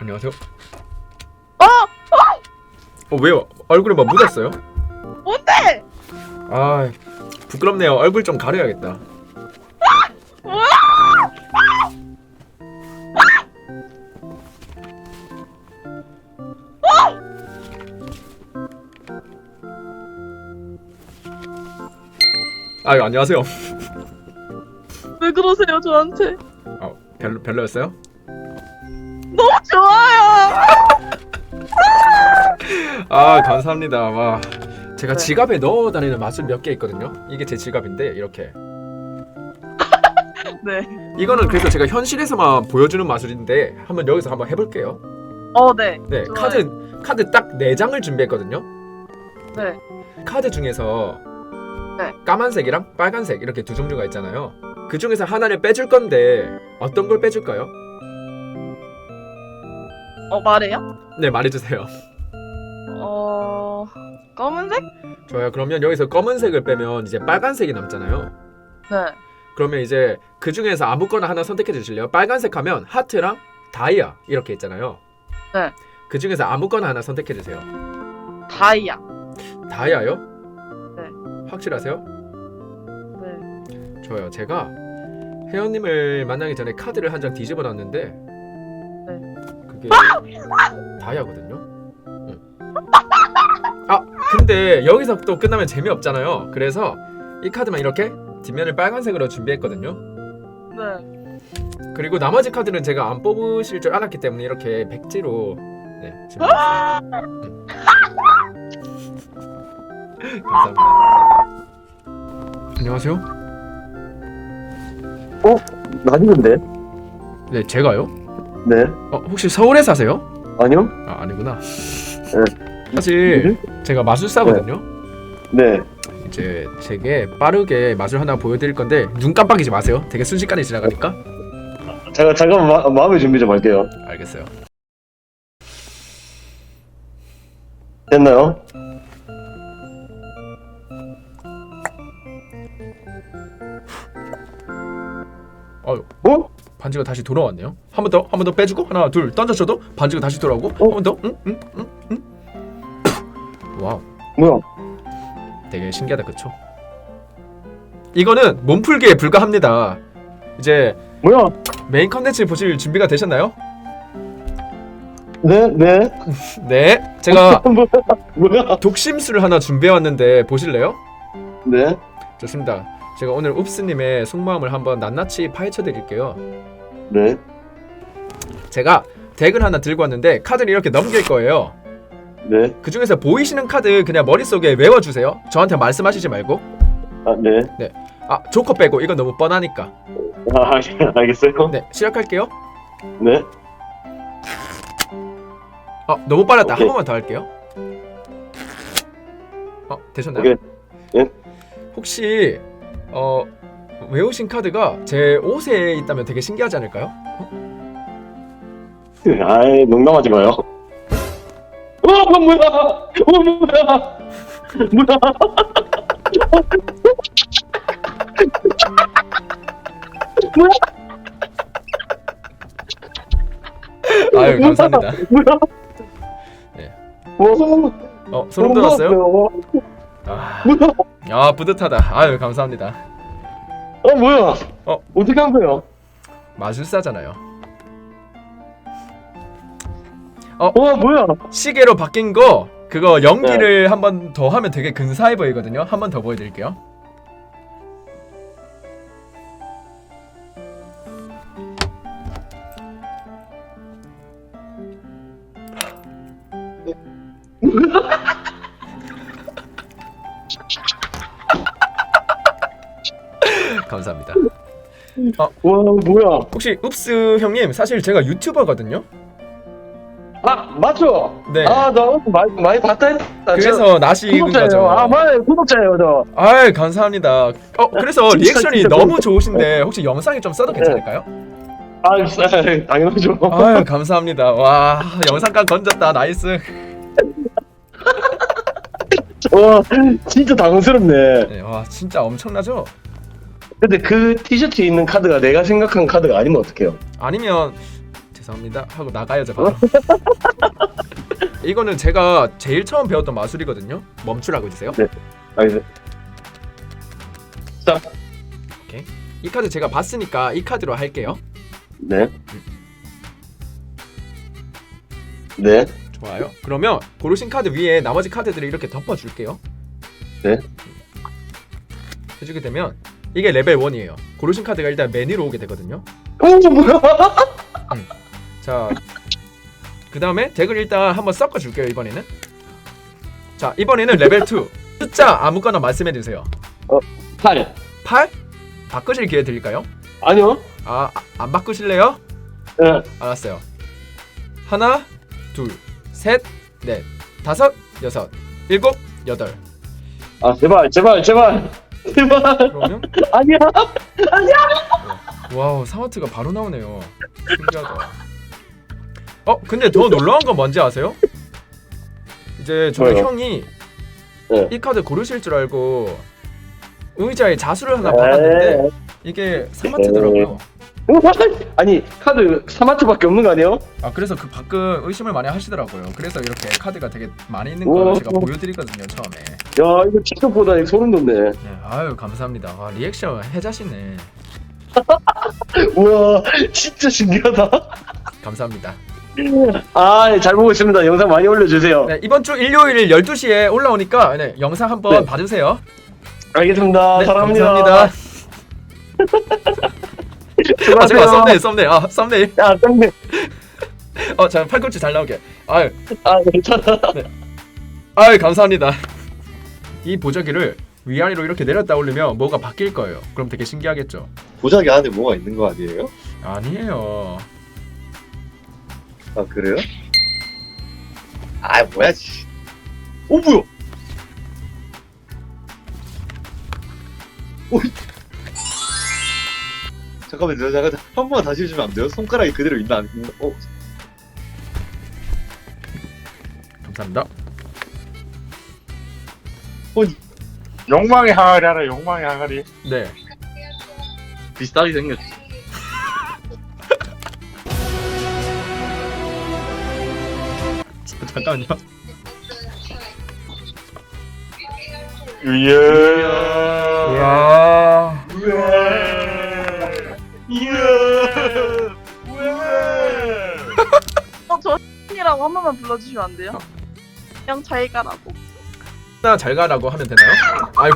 안녕하세요. 어! 어 왜요? 얼굴에 뭐 묻었어요? 뭔데? 아 부끄럽네요. 얼굴 좀 가려야겠다. 아유 안녕하세요. 왜 그러세요 저한테? 어 별로 별로였어요? 아 감사합니다. 와 제가 네. 지갑에 넣어 다니는 마술 몇 개 있거든요. 이게 제 지갑인데 이렇게 네. 이거는 그래서 제가 현실에서만 보여주는 마술인데 한번 여기서 한번 해볼게요. 어 네. 네 좋아요. 카드 카드 딱 네 장을 준비했거든요. 네. 카드 중에서 네. 까만색이랑 빨간색 이렇게 두 종류가 있잖아요. 그 중에서 하나를 빼줄 건데 어떤 걸 빼줄까요? 어 말해요? 네 말해주세요. 어 검은색? 좋아요. 그러면 여기서 검은색을 빼면 이제 빨간색이 남잖아요. 네. 그러면 이제 그 중에서 아무거나 하나 선택해 주실래요? 빨간색 하면 하트랑 다이아 이렇게 있잖아요. 네. 그 중에서 아무거나 하나 선택해 주세요. 다이아. 다이아요? 네. 확실하세요? 네. 좋아요. 제가 혜연님을 만나기 전에 카드를 한 장 뒤집어 놨는데 네. 그게 다이아거든요. 응. 아 근데 여기서 또 끝나면 재미없잖아요. 그래서 이 카드만 이렇게 뒷면을 빨간색으로 준비했거든요. 네. 그리고 나머지 카드는 제가 안 뽑으실 줄 알았기 때문에 이렇게 백지로 네 준비했어요. 응. 감사합니다. 안녕하세요. 아니는데? 네 제가요. 네. 어, 혹시 서울에 사세요? 아니요? 아 아니구나. 네. 사실 제가 마술사거든요. 네. 이제 제게 빠르게 마술 하나 보여드릴 건데 눈 깜빡이지 마세요. 되게 순식간에 지나가니까. 잠깐 잠깐 마, 마음의 준비 좀 할게요. 알겠어요. 됐나요? 어유 어? 반지가 다시 돌아왔네요. 한 번 더, 한 번 더 빼주고 하나, 둘 던져줘도 반지가 다시 돌아오고 한 번 더, 응, 응, 응, 응. 와우, 뭐야? 되게 신기하다, 그쵸? 이거는 몸풀기에 불과합니다. 이제 뭐야? 메인 컨텐츠 보실 준비가 되셨나요? 네, 네. 네, 제가 뭐야? 뭐야? 독심술을 하나 준비해 왔는데 보실래요? 네. 좋습니다. 제가 오늘 읍스님의 속마음을 한번 낱낱이 파헤쳐 드릴게요. 네. 제가 덱을 하나 들고 왔는데 카드를 이렇게 넘길 거예요. 네. 그 중에서 보이시는 카드 그냥 머릿속에 외워주세요. 저한테 말씀하시지 말고. 아, 네. 아 조커 빼고 이건 너무 뻔하니까. 아, 알- 알겠어요. 네 시작할게요. 네. 아 너무 빨랐다. 한 오케이. 번만 더 할게요. 어 되셨나요? 오케이. 예. 혹시 어 외우신 카드가 제 옷에 있다면 되게 신기하지 않을까요? 아이, 농담하지 마요. 어, 뭐야? 어, 뭐야? 뭐야? 아유 감사합니다. 뭐야? 네. 와, 어 소름 돋았어요? 돋았어요. 아, 뭐야? 아 뿌듯하다. 아유 감사합니다. 어, 뭐야? 어. 어떻게 한 거예요? 마술사잖아요. 와, 뭐야? 시계로 바뀐 거 그거 네. 연기를 한 번 더 하면 되게 근사해 보이거든요. 한 번 더 보여드릴게요. 감사합니다. 와, 뭐야? 혹시 읍스 형님 사실 제가 유튜버거든요. 아, 맞죠? 네. 아, 나 많이, 많이 봤다 했다. 그래서 나시 익은 구독자예요. 거죠. 아, 맞아요. 구독자예요, 저. 아 감사합니다. 어 그래서 진짜, 리액션이 진짜 너무 좋으신데 혹시 영상에 좀 써도 네. 괜찮을까요? 아, 당연하죠. 아유 감사합니다. 와 영상감 건졌다 나이스. 와, 진짜 당황스럽네. 네, 와 진짜 엄청나죠? 근데 그 티셔츠에 있는 카드가 내가 생각한 카드가 아니면 어떡해요? 아니면 죄송합니다 하고 나가야죠 바로. 이거는 제가 제일 처음 배웠던 마술이거든요. 멈추라고 해주세요. 알겠습니다. 이 카드 제가 봤으니까 이 카드로 할게요. 네. 네. 좋아요. 그러면 고르신 카드 위에 나머지 카드들을 이렇게 덮어줄게요. 네. 해주게 되면 이게 레벨 1이에요. 고르신 카드가 일단 메뉴로 오게 되거든요. 오 뭐야? 자, 그 다음에 덱을 일단 한번 섞어줄게요 이번에는. 자, 이번에는 레벨 2 숫자 아무거나 말씀해 주세요. 8. 8 바꾸실 기회 드릴까요? 아니요. 아, 아, 안 바꾸실래요? 네. 알았어요. 하나, 둘, 셋, 넷, 다섯, 여섯, 일곱, 여덟. 아 제발 제발 제발 제발. 그러면 아니야. 와우 사마트가 바로 나오네요. 신기하다. 어 근데 더 놀라운 건 뭔지 아세요? 이제 저희 뭐요? 형이 네. 이 카드 고르실 줄 알고 의자에 자수를 하나 네. 받았는데 이게 사마트더라고요. 아니 카드 사마트밖에 없는 거 아니에요? 아 그래서 그 가끔 의심을 많이 하시더라고요. 그래서 이렇게 카드가 되게 많이 있는 우와. 걸 제가 보여드리거든요 처음에. 야 이거 직접 보다 소름 돋네. 네, 아유 감사합니다. 와, 리액션 해자시네. 우와 진짜 신기하다. 감사합니다. 아 잘 보고 있습니다. 영상 많이 올려주세요. 네, 이번 주 일요일 12시에 올라오니까 네, 영상 한번 네. 봐주세요. 알겠습니다. 네, 사랑합니다. 감사합니다. 아 잠깐. 썸네일 썸네일 아 썸네일 야 썸네. 어자 팔꿈치 잘 나오게 아유 아 괜찮아. 아유 감사합니다 이 보자기를 위아래로 이렇게 내렸다 올리면 뭐가 바뀔 거예요 그럼 되게 신기하겠죠 보자기 안에 뭐가 있는 거 아니에요? 아니에요 아 그래요? 아 뭐야 씨. 오 뭐야? 오. 잠깐만요 잠깐 한 번만 다시 해주면 안 돼요? 손가락이 그대로 있나 안 있나? 어? 감사합니다 욕망의 항아리 알아 욕망의 항아리 네 비슷하게 생겼지 잠깐만요 이야 이야 어, 저 이라고 한 번만 불러주시면 안 돼요? 그냥 잘 가라고. 나 잘 가라고 하면 되나요? 아유